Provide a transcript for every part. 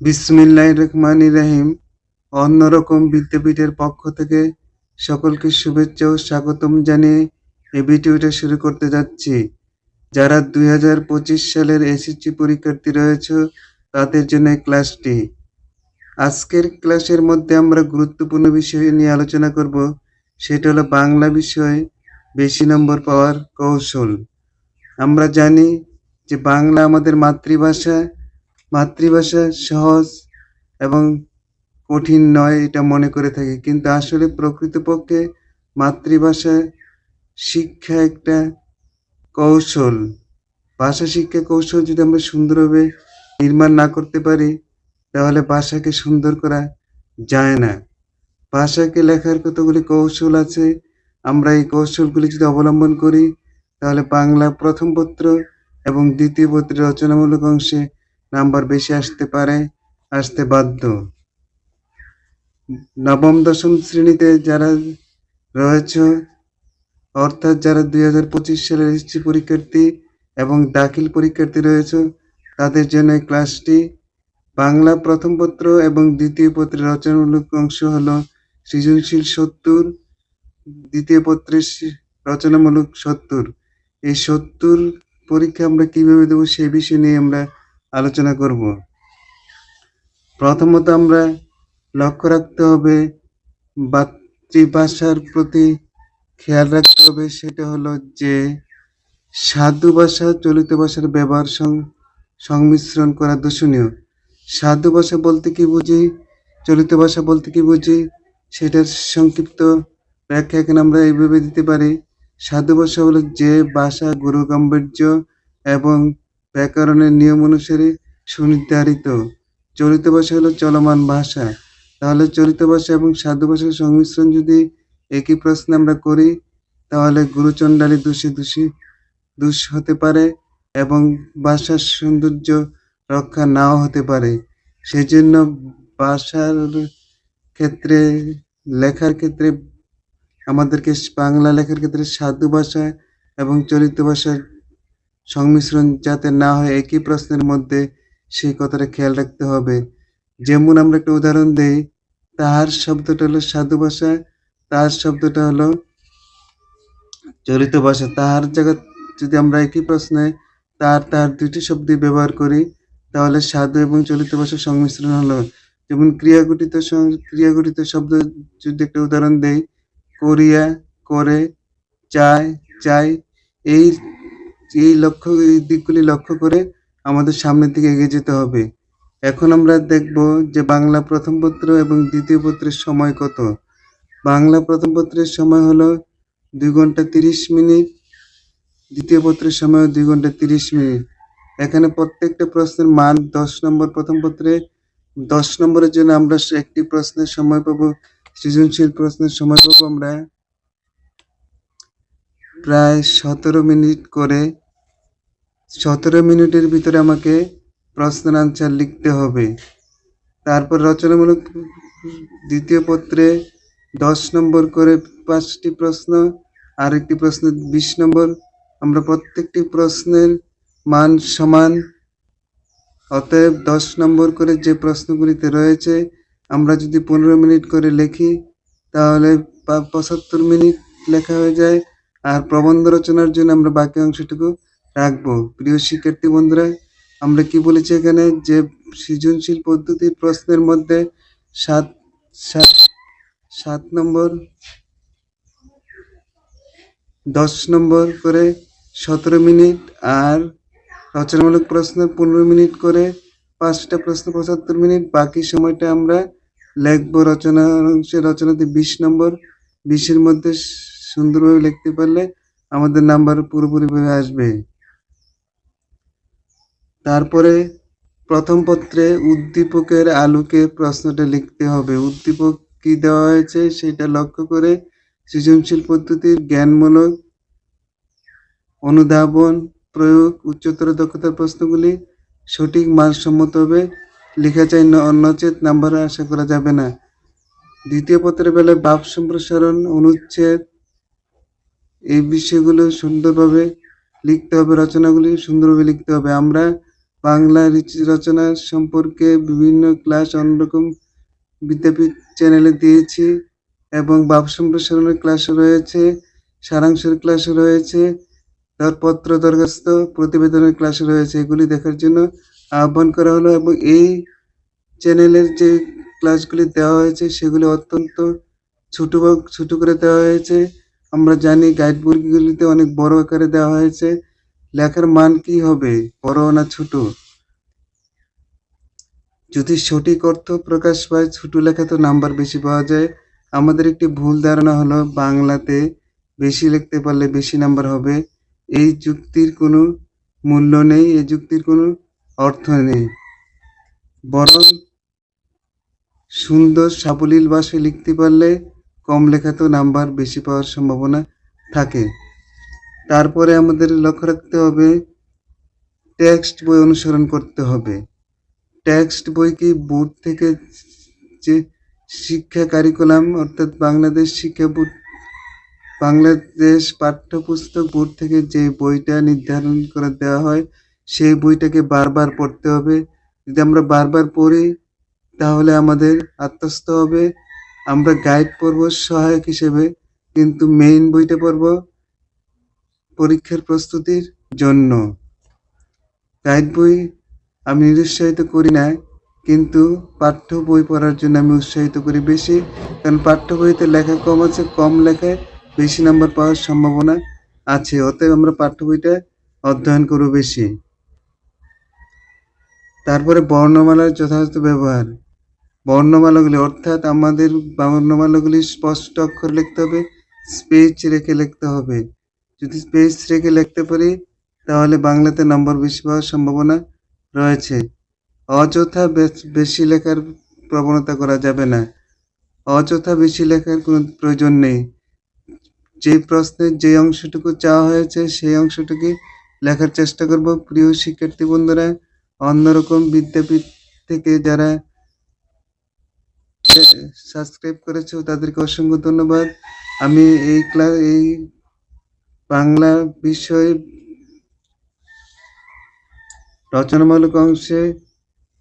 বিসমিল্লাহ রহমান রাহিম। অন্যরকম বিদ্যাপীঠের পক্ষ থেকে সকলকে শুভেচ্ছা ও স্বাগতম জানিয়ে এই ভিডিওটা শুরু করতে যাচ্ছি। যারা দুই হাজার পঁচিশ সালের এসএসসি পরীক্ষার্থী রয়েছে, তাদের জন্য ক্লাসটি। আজকের ক্লাসের মধ্যে আমরা গুরুত্বপূর্ণ বিষয় নিয়ে আলোচনা করব। সেটা হলো বাংলা বিষয়ে, বেশি নম্বর পাওয়ার কৌশল। আমরা জানি যে বাংলা আমাদের মাতৃভাষা মাতৃভাষা সহজ এবং কঠিন নয় এটা মনে করে থাকি। কিন্তু আসলে প্রকৃতপক্ষে মাতৃভাষা শিক্ষা একটা কৌশল। ভাষা শিক্ষা কৌশল যদি আমরা সুন্দরভাবে নির্মাণ না করতে পারি, তাহলে ভাষাকে সুন্দর করা যায় না। ভাষাকে লেখার কতগুলি কৌশল আছে, আমরা এই কৌশলগুলি যদি অবলম্বন করি, তাহলে বাংলা প্রথম পত্র এবং দ্বিতীয় পত্রের রচনামূলক অংশে নাম্বার বেশি আসতে পারে, আসতে বাধ্য। নবম, দশম শ্রেণীতে যারা রয়েছে, অর্থাৎ যারা দুই হাজার পঁচিশ সালের এসএসসি পরীক্ষার্থী এবং দাখিল পরীক্ষার্থী রয়েছে, তাদের জন্য ক্লাসটি বাংলা প্রথম পত্র এবং দ্বিতীয় পত্রের রচনামূলক অংশ হলো সৃজনশীল সত্তর, দ্বিতীয় পত্রের রচনামূলক সত্তর। এই সত্তর পরীক্ষা আমরা কীভাবে দেবো সেই বিষয় নিয়ে আমরা আলোচনা করব। প্রথমত আমরা লক্ষ্য রাখতে হবে, মাতৃভাষার প্রতি খেয়াল রাখতে হবে সেটা হলো যে সাধু ভাষা, চলিত ভাষার ব্যবহার সংমিশ্রণ করা দূষণীয় সাধু ভাষা বলতে কি বুঝি? চলিত ভাষা বলতে কি বুঝি? সেটার সংক্ষিপ্ত ব্যাখ্যা এখানে আমরা এইভাবে দিতে পারি। সাধু ভাষা হলো যে ভাষা, গুরু, গাম্ভীর্য এবং ব্যাকরণের নিয়ম অনুসারে সুনির্ধারিত। চলিত ভাষা হলো চলমান ভাষা। তাহলে চলিত ভাষা এবং সাধু ভাষার সংমিশ্রণ যদি একই প্রশ্নে আমরা করি, তাহলে গুরুচণ্ডালী দোষী দোষী দুষ হতে পারে এবং ভাষার সৌন্দর্য রক্ষা নাও হতে পারে। সেজন্য ভাষার ক্ষেত্রে, লেখার ক্ষেত্রে, আমাদেরকে বাংলা লেখার ক্ষেত্রে সাধু ভাষা এবং চলিত ভাষার সংমিশ্রণ যাতে না হয় একই প্রশ্নের মধ্যে সেই কথাটা খেয়াল রাখতে হবে। যেমন আমরা একটা উদাহরণ দেই, তাহার শব্দটা হলো সাধু ভাষা, তাহার শব্দটা হলো চলিত ভাষা। তাহার জায়গা যদি আমরা একই প্রশ্নে তার তার দুইটি শব্দ ব্যবহার করি, তাহলে সাধু এবং চলিত ভাষার সংমিশ্রণ হলো। যেমন ক্রিয়াগঠিত ক্রিয়াগঠিত শব্দ যদি একটা উদাহরণ দেই, করিয়া, করে, চায় চাই এই এই লক্ষ্য, এই দিকগুলি লক্ষ্য করে আমাদের সামনের দিকে এগিয়ে যেতে হবে। এখন আমরা দেখব যে বাংলা প্রথম পত্র এবং দ্বিতীয় পত্রের সময় কত। বাংলা প্রথম পত্রের সময় হলো দুই ঘণ্টা তিরিশ মিনিট, দ্বিতীয় পত্রের সময় দুই ঘণ্টা তিরিশ মিনিট। এখানে প্রত্যেকটা প্রশ্নের মান দশ নম্বর প্রথম পত্রে। দশ নম্বরের জন্য আমরা একটি প্রশ্নের সময় পাবো, সৃজনশীল প্রশ্নের সময় পাবো আমরা প্রায় সতেরো মিনিট করে সতেরো মিনিটের ভিতরে আমাকে প্রশ্নের আনসার লিখতে হবে। তারপর রচনামূলক দ্বিতীয় পত্রে দশ নম্বর করে পাঁচটি প্রশ্ন আর একটি প্রশ্ন বিশ নম্বর। আমরা প্রত্যেকটি প্রশ্নের মান সমান, অতএব দশ নম্বর করে যে প্রশ্নগুলিতে রয়েছে, আমরা যদি পনেরো মিনিট করে লিখি, তাহলে পঁচাত্তর মিনিট লেখা হয়ে যায়। আর প্রবন্ধ রচনার জন্য আমরা বাকি অংশটুকু রাখব। প্রিয় শিক্ষার্থী বন্ধুরা, আমরা কি বলেছি এখানে? যে সৃজনশীল পদ্ধতির প্রশ্নের মধ্যে সাত সাত সাত নম্বর, দশ নম্বর করে সতেরো মিনিট আর রচনামূলক প্রশ্ন পনেরো মিনিট করে পাঁচটা প্রশ্ন পঁচাত্তর মিনিট। বাকি সময়টা আমরা লিখব রচনা অংশে রচনাতে বিশ নম্বর, বিশের মধ্যে সুন্দরভাবে লিখতে পারলে আমাদের নাম্বার পুরোপুরিভাবে আসবে। তারপরে প্রথম পত্রে উদ্দীপকের আলোকে প্রশ্নটা লিখতে হবে। উদ্দীপক কি দেওয়া হয়েছে সেটা লক্ষ্য করে সৃজনশীল পদ্ধতির জ্ঞানমূলক অনুধাবন, প্রয়োগ, উচ্চতর দক্ষতার প্রশ্নগুলি সঠিক মানসম্মতভাবে লেখা চাই ন- নচেত নাম্বার আশা করা যাবে না। দ্বিতীয় পত্রের বেলায় বাপ সম্প্রসারণ, অনুচ্ছেদ এই বিষয়গুলো সুন্দরভাবে লিখতে হবে, রচনাগুলি সুন্দরভাবে লিখতে হবে। আমরা বাংলা রচনা সম্পর্কে বিভিন্ন ক্লাস অন্যরকম বিদ্যাপীঠ চ্যানেলে দিয়েছি এবং ভাব সম্প্রসারণের ক্লাস রয়েছে, সারাংশের ক্লাস রয়েছে দরপত্র দরখাস্ত, প্রতিবেদনের ক্লাস রয়েছে। এগুলি দেখার জন্য আহ্বান করা হলো এবং এই চ্যানেলের যে ক্লাসগুলি দেওয়া হয়েছে সেগুলি অত্যন্ত ছোট ছোট করে দেওয়া হয়েছে। আমরা জানি গাইড বইগুলিতে অনেক বড় আকারে দেওয়া হয়েছে। লেখার মান কি হবে? বড় না ছোট? যদি সঠিক অর্থ প্রকাশ পায়, ছোট লেখা তো নাম্বার বেশি পাওয়া যায়। আমাদের একটি ভুল ধারণা হলো, বাংলাতে বেশি লিখতে পারলে বেশি নাম্বার হবে। এই যুক্তির কোনো মূল্য নেই, এই যুক্তির কোনো অর্থ নেই। বরং সুন্দর সাবলীল ভাষায় লিখতে পারলে কম লেখাতেও নাম্বার বেশি পাওয়ার সম্ভাবনা থাকে। তারপরে আমাদের লক্ষ্য রাখতে হবে, টেক্সট বই অনুসরণ করতে হবে। টেক্সট বই কি বোর্ড থেকে যে শিক্ষা কারিকুলাম, অর্থাৎ বাংলাদেশ শিক্ষা বোর্ড, বাংলাদেশ পাঠ্যপুস্তক বোর্ড থেকে যে বইটা নির্ধারণ করে দেওয়া হয়, সেই বইটাকে বারবার পড়তে হবে। যদি আমরা বারবার পড়ি, তাহলে আমাদের আত্মস্থ হবে। আমরা গাইড পড়ব, সহায়ক হিসেবে। কিন্তু মেইন বইটা পড়ব পরীক্ষার প্রস্তুতির জন্য। গাইড বই আমি নিরুৎসাহিত করি না কিন্তু পাঠ্য বই পড়ার জন্য আমি উৎসাহিত করি বেশি। কারণ পাঠ্য বইতে লেখা কম আছে, কম লেখায় বেশি নাম্বার পাওয়ার সম্ভাবনা আছে, অতএব আমরা পাঠ্য বইটা অধ্যয়ন করব বেশি। তারপরে বর্ণমালার যথাযথ ব্যবহার। বর্ণমালাগুলি, অর্থাৎ আমাদের বর্ণমালাগুলি স্পষ্ট অক্ষর লিখতে হবে স্পেস রেখে লিখতে হবে। যদি স্পেস রেখে লিখতে পারি, তাহলে বাংলাতে নম্বর বেশি পাওয়ার সম্ভাবনা রয়েছে। অযথা বেশি লেখার প্রবণতা করা যাবে না। অযথা বেশি লেখার কোনো প্রয়োজন নেই। যে প্রশ্নের যে অংশটুকু চাওয়া হয়েছে, সেই অংশটুকু লেখার চেষ্টা করব। প্রিয় শিক্ষার্থী বন্ধুরা, অন্যরকম বিদ্যাপীঠ থেকে যারা সাবস্ক্রাইব করেছ তাদেরকে অসংখ্য ধন্যবাদ। আমি এই ক্লাস এই বাংলা বিষয় রচনামূলক অংশে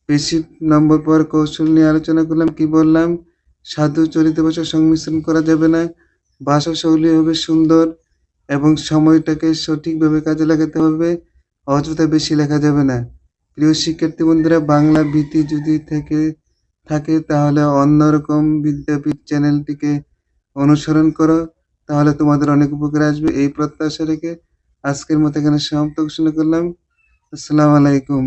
বেশি নম্বর পর কৌশল নিয়ে আলোচনা করলাম কি বললাম? সাধু চরিত ভাষা সংমিশ্রণ করা যাবে না ভাষা শৈলী হবে সুন্দর এবং সময়টাকে সঠিকভাবে কাজে লাগাতে হবে অযথা বেশি লেখা যাবে না। প্রিয় শিক্ষার্থী বন্ধুরা বাংলা ভীতি যদি থেকে থাকে, তাহলে অন্যরকম বিদ্যাপীঠ চ্যানেলটিকে অনুসরণ করো, তাহলে তোমাদের অনেক উপকার আসবে। এই প্রত্যাশা রেখে আজকের মতো এখানে সমাপ্ত ঘোষণা করলাম। আসসালামু আলাইকুম।